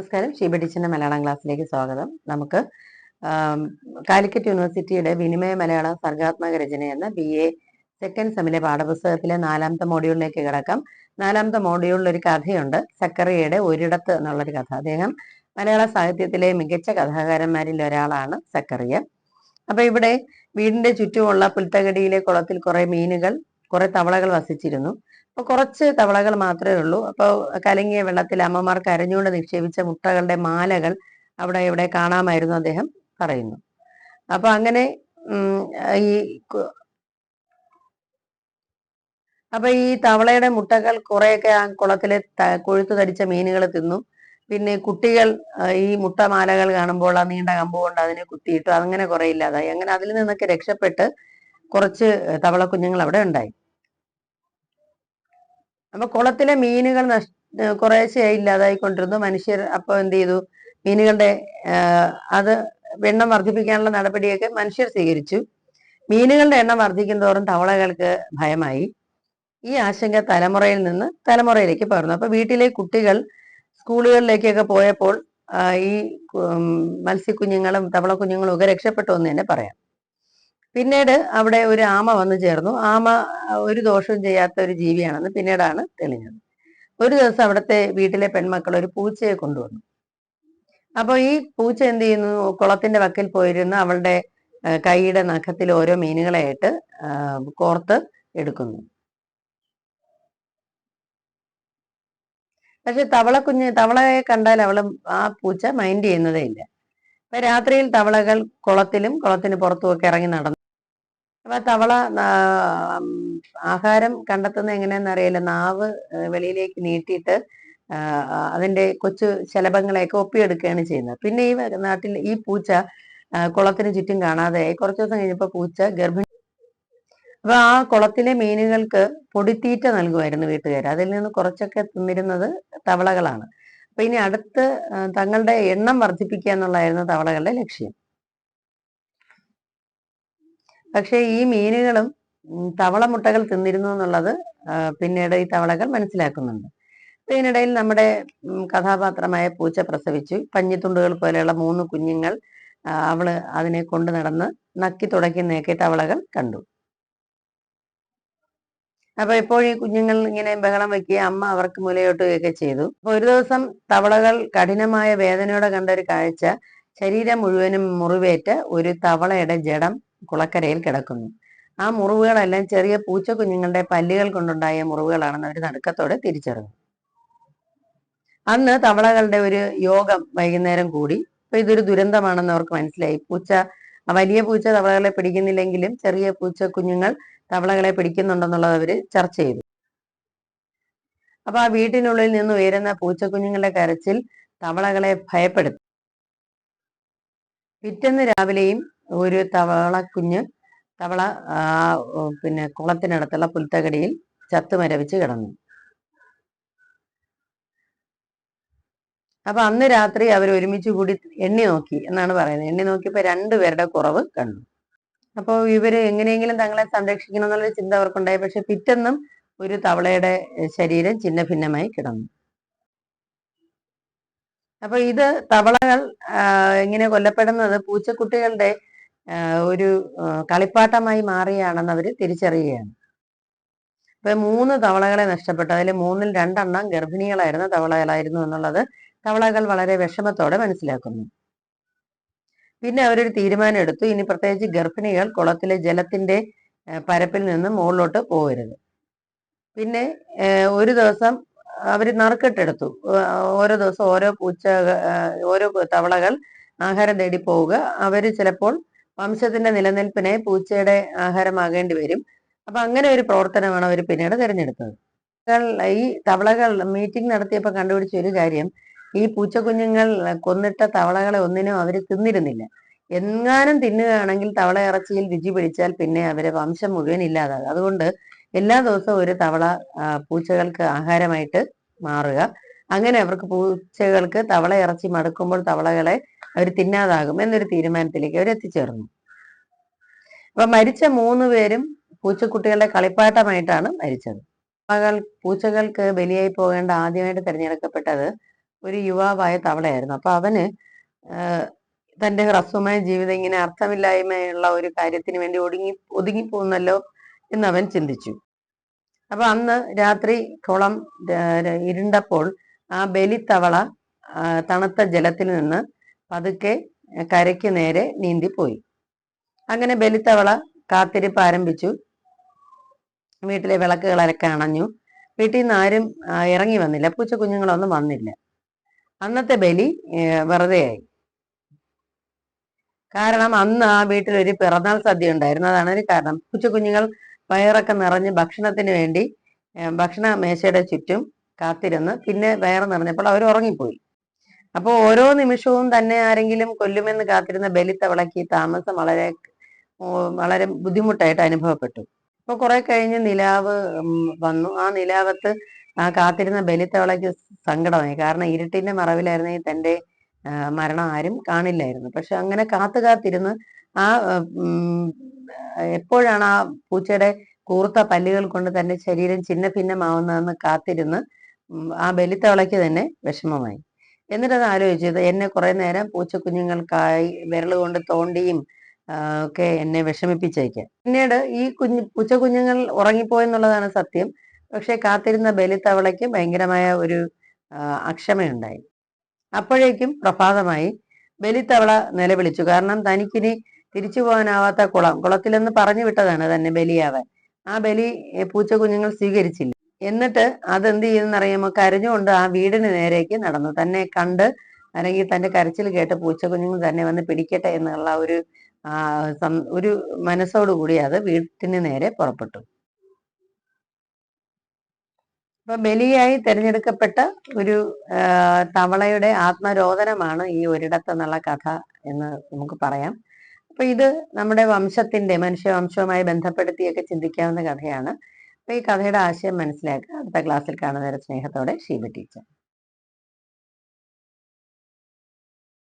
നമസ്കാരം. ഷീബ ടീച്ചറിന്റെ മലയാളം ക്ലാസ്സിലേക്ക് സ്വാഗതം. നമുക്ക് കാലിക്കറ്റ് യൂണിവേഴ്സിറ്റിയുടെ വിനിമയ മലയാളം സർഗാത്മക രചന എന്ന ബി എ സെക്കൻഡ് സെമിലെ പാഠപുസ്തകത്തിലെ നാലാമത്തെ മോഡ്യൂളിലേക്ക് കിടക്കാം. നാലാമത്തെ മോഡ്യൂളിൽ ഒരു കഥയുണ്ട്. സക്കറിയയുടെ ഒരിടത്ത് എന്നുള്ളൊരു കഥ. അദ്ദേഹം മലയാള സാഹിത്യത്തിലെ മികച്ച കഥാകാരന്മാരിൽ ഒരാളാണ് സക്കറിയ അപ്പൊ ഇവിടെ വീടിന്റെ ചുറ്റുമുള്ള പുൽത്തകടിയിലെ കുളത്തിൽ കുറെ മീനുകൾ കുറെ തവളകൾ വസിച്ചിരുന്നു. അപ്പൊ കുറച്ച് തവളകൾ മാത്രമേ ഉള്ളൂ. അപ്പോൾ കലങ്ങിയ വെള്ളത്തിൽ അമ്മമാർ കരഞ്ഞുകൊണ്ട് നിക്ഷേപിച്ച മുട്ടകളുടെ മാലകൾ അവിടെ ഇവിടെ കാണാമായിരുന്നു അദ്ദേഹം പറയുന്നു. അപ്പൊ അങ്ങനെ ഈ അപ്പൊ ഈ തവളയുടെ മുട്ടകൾ കുറെയൊക്കെ ആ കുളത്തിലെ കൊഴുത്തു തടിച്ച മീനുകൾ തിന്നു. പിന്നെ കുട്ടികൾ ഈ മുട്ടമാലകൾ കാണുമ്പോൾ ആ നീണ്ട കമ്പ് കൊണ്ട് അതിനെ കുത്തിയിട്ടു അങ്ങനെ കുറെ ഇല്ലാതായി. അങ്ങനെ അതിൽ നിന്നൊക്കെ രക്ഷപ്പെട്ട് കുറച്ച് തവള കുഞ്ഞുങ്ങൾ അവിടെ ഉണ്ടായി. അപ്പൊ കുളത്തിലെ മീനുകൾ നഷ് കുറേശ്ശെയായി ഇല്ലാതായിക്കൊണ്ടിരുന്നു. മനുഷ്യർ അപ്പൊ എന്ത് ചെയ്തു? മീനുകളുടെ അത് എണ്ണം വർദ്ധിപ്പിക്കാനുള്ള നടപടിയൊക്കെ മനുഷ്യർ സ്വീകരിച്ചു. മീനുകളുടെ എണ്ണം വർദ്ധിക്കുന്നതോറും തവളകൾക്ക് ഭയമായി. ഈ ആശങ്ക തലമുറയിൽ നിന്ന് തലമുറയിലേക്ക് പകർന്നു. അപ്പൊ വീട്ടിലെ കുട്ടികൾ സ്കൂളുകളിലേക്കൊക്കെ പോയപ്പോൾ ഈ മത്സ്യക്കുഞ്ഞുങ്ങളും തവള കുഞ്ഞുങ്ങളും ഒക്കെ രക്ഷപ്പെട്ടു എന്ന് തന്നെ പറയാം. പിന്നീട് അവിടെ ഒരു ആമ വന്നു ചേർന്നു. ആമ ഒരു ദോഷവും ചെയ്യാത്ത ഒരു ജീവിയാണെന്ന് പിന്നീടാണ് തെളിഞ്ഞത്. ഒരു ദിവസം അവിടുത്തെ വീട്ടിലെ പെൺമക്കൾ ഒരു പൂച്ചയെ കൊണ്ടുവന്നു. അപ്പൊ ഈ പൂച്ച എന്ത് ചെയ്യുന്നു? കുളത്തിന്റെ വക്കിൽ പോയിരുന്ന അവളുടെ കൈയുടെ നഖത്തിൽ ഓരോ മീനുകളെയായിട്ട് കോർത്ത് എടുക്കുന്നു. പക്ഷെ തവള കുഞ്ഞ് തവളയെ കണ്ടാൽ അവൾ ആ പൂച്ച മൈൻഡ് ചെയ്യുന്നതേ ഇല്ല. അപ്പൊ രാത്രിയിൽ തവളകൾ കുളത്തിലും കുളത്തിന് പുറത്തുമൊക്കെ ഇറങ്ങി നടന്നു. അപ്പൊ തവള ആഹാരം കണ്ടെത്തുന്നത് എങ്ങനെയാന്ന് അറിയില്ല. നാവ് വെളിയിലേക്ക് നീട്ടിയിട്ട് അതിന്റെ കൊച്ചു ശലഭങ്ങളെയൊക്കെ ഒപ്പിയെടുക്കുകയാണ് ചെയ്യുന്നത്. പിന്നെ ഈ നാട്ടിൽ ഈ പൂച്ച കുളത്തിന് ചുറ്റും കാണാതെ കുറച്ചു ദിവസം കഴിഞ്ഞപ്പോ പൂച്ച ഗർഭിണി. അപ്പൊ ആ കുളത്തിലെ മീനുകൾക്ക് പൊടിത്തീറ്റ നൽകുമായിരുന്നു വീട്ടുകാർ അതിൽ നിന്ന് കുറച്ചൊക്കെ തിന്നിരുന്നത് തവളകളാണ്. അപ്പൊ ഇനി അടുത്ത് തങ്ങളുടെ എണ്ണം വർദ്ധിപ്പിക്കുക എന്നുള്ളതായിരുന്നു തവളകളുടെ ലക്ഷ്യം. പക്ഷേ ഈ മീനുകളും തവള മുട്ടകൾ തിന്നിരുന്നു എന്നുള്ളത് പിന്നീട് ഈ തവളകൾ മനസ്സിലാക്കുന്നുണ്ട്. ഇതിനിടയിൽ നമ്മുടെ കഥാപാത്രമായ പൂച്ച പ്രസവിച്ചു. പഞ്ഞിത്തുണ്ടുകൾ പോലെയുള്ള മൂന്ന് കുഞ്ഞുങ്ങൾ അവൾ അതിനെ കൊണ്ടു നടന്ന് നക്കി തുടയ്ക്കുന്നതൊക്കെ തവളകൾ കണ്ടു. അപ്പൊ എപ്പോഴും ഈ കുഞ്ഞുങ്ങൾ ഇങ്ങനെ ബഹളം വെക്കുകയും അമ്മ അവർക്ക് മുലയോട്ടുകയൊക്കെ ചെയ്തു. അപ്പൊ ഒരു ദിവസം തവളകൾ കഠിനമായ വേദനയോടെ കണ്ട ഒരു കാഴ്ച. ശരീരം മുഴുവനും മുറിവേറ്റ ഒരു തവളയുടെ ജഡം കുളക്കരയിൽ കിടക്കുന്നു. ആ മുറിവുകളെല്ലാം ചെറിയ പൂച്ച കുഞ്ഞുങ്ങളുടെ പല്ലുകൾ കൊണ്ടുണ്ടായ മുറിവുകളാണെന്ന് അവർ നടുക്കത്തോടെ തിരിച്ചറിഞ്ഞു. അന്ന് തവളകളുടെ ഒരു യോഗം വൈകുന്നേരം കൂടി. അപ്പൊ ഇതൊരു ദുരന്തമാണെന്ന് അവർക്ക് മനസ്സിലായി. പൂച്ച വലിയ പൂച്ച തവളകളെ പിടിക്കുന്നില്ലെങ്കിലും ചെറിയ പൂച്ച കുഞ്ഞുങ്ങൾ തവളകളെ പിടിക്കുന്നുണ്ടെന്നുള്ളത് അവർ ചർച്ച ചെയ്തു. അപ്പൊ ആ വീട്ടിനുള്ളിൽ നിന്ന് ഉയരുന്ന പൂച്ചക്കുഞ്ഞുങ്ങളുടെ കരച്ചിൽ തവളകളെ ഭയപ്പെടുത്തി. പിറ്റേന്ന് രാവിലെയും ഒരു തവള കുഞ്ഞ് തവള പിന്നെ കുളത്തിനടുത്തുള്ള പുൽത്തകടിയിൽ ചത്തുമരവിച്ച് കിടന്നു. അപ്പൊ അന്ന് രാത്രി അവർ ഒരുമിച്ച് കൂടി എണ്ണി നോക്കി എന്നാണ് പറയുന്നത്. എണ്ണി നോക്കിയപ്പോ രണ്ടുപേരുടെ കുറവ് കണ്ടു. അപ്പോൾ ഇവർ എങ്ങനെയെങ്കിലും തങ്ങളെ സംരക്ഷിക്കണം എന്നുള്ളൊരു ചിന്ത അവർക്കുണ്ടായി. പക്ഷെ പിറ്റെന്നും ഒരു തവളയുടെ ശരീരം ചിന്ന ഭിന്നമായി കിടന്നു. അപ്പൊ ഇത് തവളകൾ ഇങ്ങനെ കൊല്ലപ്പെടുന്നത് പൂച്ചക്കുട്ടികളുടെ ഒരു കളിപ്പാട്ടമായി മാറിയാണെന്ന് അവർ തിരിച്ചറിയുകയാണ്. ഇപ്പൊ മൂന്ന് തവളകളെ നഷ്ടപ്പെട്ടു. അതിൽ മൂന്നിൽ രണ്ടെണ്ണം ഗർഭിണികളായിരുന്ന തവളകളായിരുന്നു എന്നുള്ളത് തവളകൾ വളരെ വിഷമത്തോടെ മനസ്സിലാക്കുന്നു. പിന്നെ അവരൊരു തീരുമാനം എടുത്തു ഇനി പ്രത്യേകിച്ച് ഗർഭിണികൾ കുളത്തിലെ ജലത്തിന്റെ പരപ്പിൽ നിന്ന് മുകളിലോട്ട് പോകരുത്. പിന്നെ ഒരു ദിവസം അവർ നറുക്കെട്ടെടുത്തു. ഓരോ ദിവസം ഓരോ പൂച്ച ഓരോ തവളകൾ ആഹാരം തേടി പോവുക. അവർ ചിലപ്പോൾ വംശത്തിന്റെ നിലനിൽപ്പിനെ പൂച്ചയുടെ ആഹാരമാകേണ്ടി വരും. അപ്പൊ അങ്ങനെ ഒരു പ്രവർത്തനമാണ് അവർ പിന്നീട് തിരഞ്ഞെടുത്തത്. ഈ തവളകൾ മീറ്റിംഗ് നടത്തിയപ്പോൾ കണ്ടുപിടിച്ച ഒരു കാര്യം ഈ പൂച്ചക്കുഞ്ഞുങ്ങൾ കൊന്നിട്ട തവളകളെ ഒന്നിനും അവർ തിന്നിരുന്നില്ല. എങ്ങാനും തിന്നുകയാണെങ്കിൽ തവള ഇറച്ചിയിൽ രുചി പിടിച്ചാൽ പിന്നെ അവരെ വംശം മുഴുവൻ ഇല്ലാതാകും. അതുകൊണ്ട് എല്ലാ ദിവസവും ഒരു തവള പൂച്ചകൾക്ക് ആഹാരമായിട്ട് മാറുക. അങ്ങനെ അവർക്ക് പൂച്ചകൾക്ക് തവള ഇറച്ചി മടുക്കുമ്പോൾ തവളകളെ അവർ തിന്നാതാകും എന്നൊരു തീരുമാനത്തിലേക്ക് അവർ എത്തിച്ചേർന്നു. അപ്പൊ മരിച്ച മൂന്ന് പേരും പൂച്ചക്കുട്ടികളുടെ കളിപ്പാട്ടമായിട്ടാണ് മരിച്ചത്. പൂച്ചകൾക്ക് ബലിയായി പോകേണ്ട ആദ്യമായിട്ട് തിരഞ്ഞെടുക്കപ്പെട്ടത് ഒരു യുവാവായ തവളയായിരുന്നു. അപ്പൊ അവന് തന്റെ ഹ്രസ്വമായ ജീവിതം ഇങ്ങനെ അർത്ഥമില്ലായ്മയുള്ള ഒരു കാര്യത്തിന് വേണ്ടി ഒടുങ്ങി ഒതുങ്ങിപ്പോകുന്നല്ലോ എന്ന് അവൻ ചിന്തിച്ചു. അപ്പൊ അന്ന് രാത്രി കുളം ഇരുണ്ടപ്പോൾ ആ ബലിത്തവള തണുത്ത ജലത്തിൽ നിന്ന് പതുക്കെ കരയ്ക്ക് നേരെ നീന്തി പോയി അങ്ങനെ ബലിത്തവള കാത്തിരിപ്പ് ആരംഭിച്ചു. വീട്ടിലെ വിളക്കുകളൊക്കെ അണഞ്ഞു. വീട്ടിൽ നിന്ന് ആരും ഇറങ്ങി വന്നില്ല. പൂച്ച കുഞ്ഞുങ്ങളൊന്നും വന്നില്ല. അന്നത്തെ ബലി വെറുതെ ആയി കാരണം അന്ന് ആ വീട്ടിൽ ഒരു പിറന്നാൾ സദ്യ ഉണ്ടായിരുന്നു. അതാണ് ഒരു കാരണം. കൊച്ചു കുഞ്ഞുങ്ങൾ വയറൊക്കെ നിറഞ്ഞ് ഭക്ഷണത്തിന് വേണ്ടി ഭക്ഷണ മേശയുടെ ചുറ്റും കാത്തിരുന്ന് പിന്നെ വയറ് നിറഞ്ഞപ്പോൾ അവർ ഉറങ്ങിപ്പോയി. അപ്പോൾ ഓരോ നിമിഷവും തന്നെ ആരെങ്കിലും കൊല്ലുമെന്ന് കാത്തിരുന്ന ബലിത്തവളയ്ക്ക് താമസം വളരെ വളരെ ബുദ്ധിമുട്ടായിട്ട് അനുഭവപ്പെട്ടു. അപ്പൊ കുറെ കഴിഞ്ഞ് നിലാവ് വന്നു. ആ നിലാവത്ത് ആ കാത്തിരുന്ന ബലിത്തവളയ്ക്ക് സങ്കടമായി. കാരണം ഇരുട്ടിന്റെ മറവിലായിരുന്നെങ്കിൽ തന്റെ മരണം ആരും കാണില്ലായിരുന്നു. പക്ഷെ അങ്ങനെ കാത്തു കാത്തിരുന്ന് ആ എപ്പോഴാണ് ആ പൂച്ചയുടെ കൂർത്ത പല്ലുകൾ കൊണ്ട് തന്റെ ശരീരം ചിന്ന ഭിന്നമാവുന്നതെന്ന് കാത്തിരുന്ന് ആ ബലിത്തവളയ്ക്ക് തന്നെ വിഷമമായി. എന്നിട്ട് അത് ആലോചിച്ചത് എന്നെ കുറെ നേരം പൂച്ചക്കുഞ്ഞുങ്ങൾക്കായി വിരൽ കൊണ്ട് തോണ്ടിയും ഒക്കെ എന്നെ വിഷമിപ്പിച്ചേക്കാം. പിന്നീട് ഈ കുഞ്ഞു പൂച്ചക്കുഞ്ഞുങ്ങൾ ഉറങ്ങിപ്പോയെന്നുള്ളതാണ് സത്യം. പക്ഷെ കാത്തിരുന്ന ബലിത്തവളയ്ക്ക് ഭയങ്കരമായ ഒരു അക്ഷമയുണ്ടായി. അപ്പോഴേക്കും പ്രഭാതമായി ബലിത്തവള നിലവിളിച്ചു. കാരണം തനിക്കിനി തിരിച്ചു പോകാനാവാത്ത കുളം കുളത്തിലെന്ന് പറഞ്ഞു വിട്ടതാണ് തന്നെ ബലിയാവാൻ. ആ ബലി പൂച്ച കുഞ്ഞുങ്ങൾ സ്വീകരിച്ചില്ല. എന്നിട്ട് അതെന്ത് ചെയ്തെന്നറിയാമോ കരഞ്ഞുകൊണ്ട് ആ വീടിന് നേരേക്ക് നടന്നു. തന്നെ കണ്ട് അല്ലെങ്കിൽ തന്റെ കരച്ചിൽ കേട്ട് പൂച്ച കുഞ്ഞുങ്ങൾ തന്നെ വന്ന് പിടിക്കട്ടെ എന്നുള്ള ഒരു ഒരു മനസ്സോടുകൂടി അത് വീട്ടിന് നേരെ പുറപ്പെട്ടു. അപ്പൊ ബലിയായി തിരഞ്ഞെടുക്കപ്പെട്ട ഒരു തവളയുടെ ആത്മരോധനമാണ് ഈ ഒരിടത്ത് എന്നുള്ള കഥ എന്ന് നമുക്ക് പറയാം. അപ്പൊ ഇത് നമ്മുടെ വംശത്തിന്റെ മനുഷ്യവംശവുമായി ബന്ധപ്പെടുത്തിയൊക്കെ ചിന്തിക്കാവുന്ന കഥയാണ്. അപ്പൊ ഈ കഥയുടെ ആശയം മനസ്സിലാക്കുക. അടുത്ത ക്ലാസ്സിൽ കാണുന്നവരെ സ്നേഹത്തോടെ ഷീബ ടീച്ചർ.